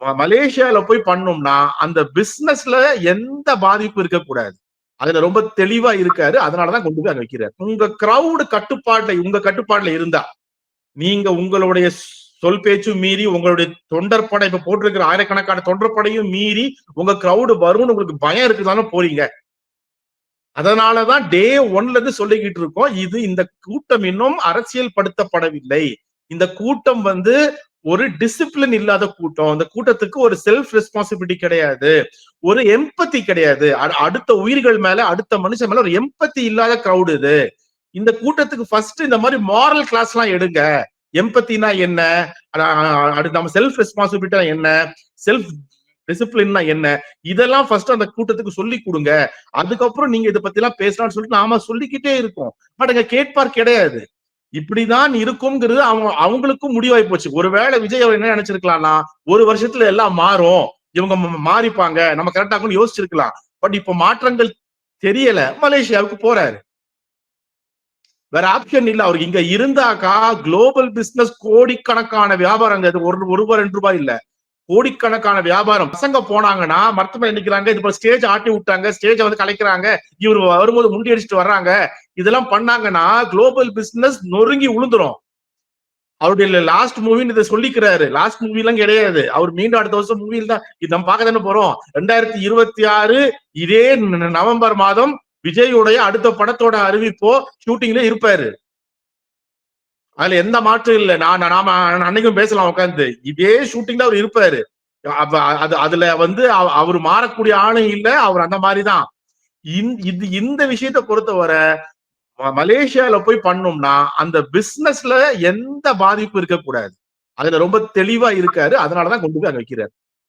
மலேசியால போய் பண்ணோம்னா அந்த பிசினஸ்ல எந்த பாதிப்பு இருக்கக்கூடாது. அதுல ரொம்ப தெளிவா இருக்காரு. அதனாலதான் கொண்டு போய் அங்க வைக்கிறாரு. உங்க கிரவுடு கட்டுப்பாட்டுல உங்க கட்டுப்பாட்டுல இருந்தா நீங்க உங்களுடைய சொல் பேச்சு மீறி உங்களுடைய தொண்டர் படை இப்ப போட்டிருக்கிற ஆயிரக்கணக்கான தொண்டர்படையும் மீறி உங்க கிரவுடு வரும்னு உங்களுக்கு பயம் இருக்குதானே போறீங்க. அதனாலதான் டே ஒன்ல இருந்து சொல்லிக்கிட்டு இருக்கோம். இது இந்த கூட்டம் இன்னும் அரசியல் படுத்தப்படவில்லை இந்த கூட்டம் வந்து ஒரு டிசிப்ளின் இல்லாத கூட்டம் இந்த கூட்டத்துக்கு ஒரு செல்ஃப் ரெஸ்பான்சிபிலிட்டி கிடையாது. ஒரு எம்பத்தி கிடையாது. அடுத்த உயிர்கள் மேல அடுத்த மனுஷன் மேல ஒரு எம்பத்தி இல்லாத கிரௌடு இது. இந்த கூட்டத்துக்கு ஃபர்ஸ்ட் இந்த மாதிரி மாரல் கிளாஸ் எல்லாம் எடுங்க. எம்பத்தினா என்ன? அடுத்து நம்ம செல்ஃப் ரெஸ்பான்சிபிலிட்டா என்ன? செல்ஃப் டிசிப்ளின்னா என்ன? இதெல்லாம் ஃபர்ஸ்ட் அந்த கூட்டத்துக்கு சொல்லி கொடுங்க. அதுக்கப்புறம் நீங்க இதை பத்தி எல்லாம் பேசலாம்னு சொல்லிட்டு நாம சொல்லிக்கிட்டே இருக்கோம். பட் அங்க கேட்பார் கிடையாது. இப்படிதான் இருக்கும்ங்கிறது அவங்க அவங்களுக்கும் முடிவாய் போச்சு. ஒருவேளை விஜய் அவர் என்ன நினைச்சிருக்கலாம்னா ஒரு வருஷத்துல எல்லாம் மாறும். இவங்க மாறிப்பாங்க. நம்ம கரெக்டா யோசிச்சிருக்கலாம். பட் இப்ப மாற்றங்கள் தெரியல. மலேசியாவுக்கு போறாரு. வேற ஆப்ஷன் இல்ல. அவருக்கு இங்க இருந்தாக்கா குளோபல் பிசினஸ் கோடிக்கணக்கான வியாபாரங்க. இது ஒரு ஒரு ரூபாய் ரெண்டு ரூபாய் இல்ல. கோடிக்கணக்கான வியாபாரம். பசங்க போனாங்கன்னா மருத்துவம் நிக்கிறாங்க இது போல ஸ்டேஜ் ஆட்டி விட்டாங்க ஸ்டேஜை வந்து கலைக்கிறாங்க இவர் வரும்போது முண்டி அடிச்சுட்டு வர்றாங்க இதெல்லாம் பண்ணாங்கன்னா குளோபல் பிசினஸ் நொறுங்கி உளுந்துரும். அவருடைய லாஸ்ட் மூவின்னு இதை சொல்லிக்கிறாரு. லாஸ்ட் மூவி எல்லாம் கிடையாது. அவர் மீண்டும் அடுத்த வருஷம் மூவியில் தான் இது நம்ம பார்க்க தானே போறோம். ரெண்டாயிரத்தி இருபத்தி ஆறு இதே நவம்பர் மாதம் விஜயுடைய அடுத்த படத்தோட அறிவிப்போ ஷூட்டிங்ல இருப்பாரு. அதுல எந்த மாற்றம் இல்ல. நான் நாம அன்னைக்கும் பேசலாம் உட்காந்து இதே ஷூட்டிங்ல அவர் இருப்பாரு. அப்ப அது அதுல வந்து அவ- அவர் மாறக்கூடிய ஆளும் இல்ல. அவர் அந்த மாதிரிதான். இது இந்த விஷயத்தை பொறுத்தவரை மலேசியால போய் பண்ணோம்னா அந்த பிசினஸ்ல எந்த பாதிப்பு இருக்கக்கூடாது. அதுல ரொம்ப தெளிவா இருக்காரு. அதனாலதான் கொண்டு போய் அங்க வைக்கிறாரு.